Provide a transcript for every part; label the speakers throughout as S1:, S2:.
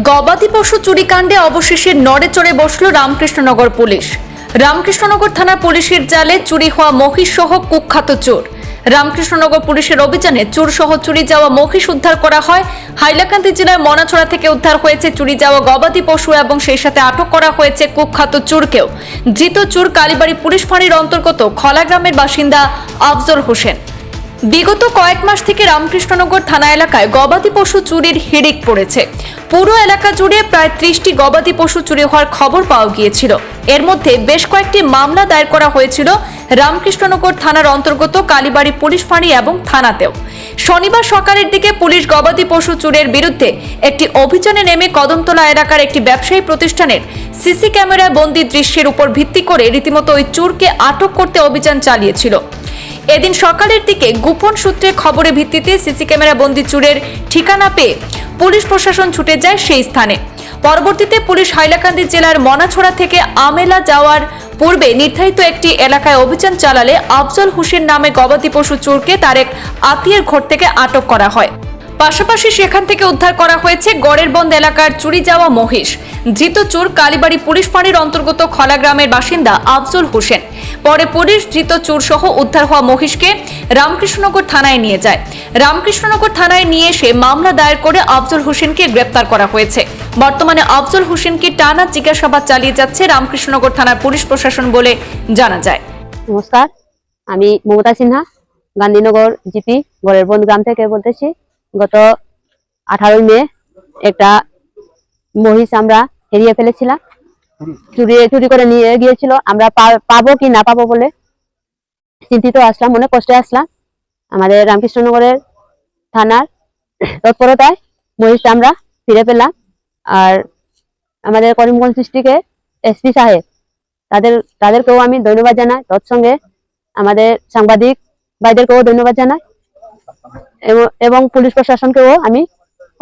S1: গবাদি পশু চুরিকাণ্ডে অবশেষে নড়ে চড়ে বসল রামকৃষ্ণনগর পুলিশ। রামকৃষ্ণনগর থানার পুলিশের জালে চুরি হওয়া মহিষ সহ কুখ্যাত চোর। রামকৃষ্ণনগর পুলিশের অভিযানে চোর সহ চুরি যাওয়া মহিষ উদ্ধার করা হয়। হাইলাকান্দি জেলার মনাছড়া থেকে উদ্ধার হয়েছে চুরি যাওয়া গবাদি পশু এবং সেই সাথে আটক করা হয়েছে কুখ্যাত চোরকেও। ধৃত চোর কালীবাড়ি পুলিশ ফাঁড়ির অন্তর্গত খলা গ্রামের বাসিন্দা আফজল হোসেন। বিগত কয়েক মাস থেকে রামকৃষ্ণনগর থানা এলাকায় গবাদি পশু চুরির হিড়িক পড়েছে। পুরো এলাকা জুড়ে প্রায় ত্রিশটি গবাদি পশু চুরি হওয়ার খবর পাওয়া গিয়েছিল। এর মধ্যে বেশ কয়েকটি মামলা দায়ের করা হয়েছিল রামকৃষ্ণনগর থানার অন্তর্গত কালীবাড়ি পুলিশ ফাঁড়ি এবং থানাতেও। শনিবার সকালের দিকে পুলিশ গবাদি পশু চুরের বিরুদ্ধে একটি অভিযানে নেমে কদমতলা এলাকার একটি ব্যবসায়ী প্রতিষ্ঠানের সিসি ক্যামেরায় বন্দি দৃশ্যের উপর ভিত্তি করে রীতিমতো ওই চোরকে আটক করতে অভিযান চালিয়েছিল। এদিন সকালের দিকে গোপন সূত্রে খবরের ভিত্তিতে সিসি ক্যামেরা বন্দি চুরের ঠিকানা পেয়ে পুলিশ প্রশাসন ছুটে যায় সেই স্থানে। পরবর্তীতে পুলিশ হাইলাকান্দি জেলার মনাছড়া থেকে আমেলা যাওয়ার পূর্বে নির্ধারিত একটি এলাকায় অভিযান চালালে আফজল হোসেন নামে গবাদি পশু চোরকে তার এক আত্মীয়ের ঘর থেকে আটক করা হয়। পাশাপাশি সেখান থেকে উদ্ধার করা হয়েছে গড়ের বন্ধ এলাকার চুরি যাওয়া মহিষ। ধৃত চোর কালীবাড়ি পুলিশ ফাঁড়ির অন্তর্গত খলা গ্রামের বাসিন্দা আফজল হোসেন। পরে পুলিশ ধৃত চোর সহ উদ্ধার হওয়া মহিষকে রামকৃষ্ণনগর থানায় নিয়ে যায়। রামকৃষ্ণনগর থানায় নিয়ে এসে মামলা দায়ের করে আফজল হোসেনকে গ্রেপ্তার করা হয়েছে। বর্তমানে আফজল হোসেনকে টানা জিজ্ঞাসাবাদ চালিয়ে যাচ্ছে রামকৃষ্ণনগর থানার পুলিশ প্রশাসন বলে জানা যায়।
S2: নমস্কার, আমি মমতা সিনহা, গান্ধীনগর জিপি, গড়ের বন্ধ গ্রাম থেকে বলতেছি। গত আঠারোই মে একটা মহিষ আমরা হেরিয়ে ফেলেছিলাম। চুরি চুরি করে নিয়ে গিয়েছিল। আমরা পাবো কি না পাবো বলে চিন্তিত আসলাম, মনে কষ্টে আসলাম। আমাদের রামকৃষ্ণনগরের থানার তৎপরতায় মহিষটা আমরা ফিরে পেলাম। আর আমাদের করিমগঞ্জ ডিস্ট্রিক্টের এসপি সাহেব, তাদের, তাদেরকেও আমি ধন্যবাদ জানাই। তৎসঙ্গে আমাদের সাংবাদিক ভাইদেরকেও ধন্যবাদ জানাই। এবং পুলিশ প্রশাসনকেও আমি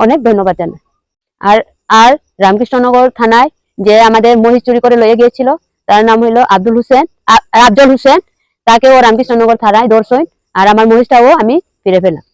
S2: অনেক ধন্যবাদ জানাই। আর আর রামকৃষ্ণনগর থানায় যে আমাদের মহিষ চুরি করে লয়ে গিয়েছিল, তার নাম হলো আব্দুল হোসেন আফজল হোসেন। তাকেও রামকৃষ্ণনগর থানায় দর্শন আর আমার মহিষটাও আমি ফিরে পেলাম।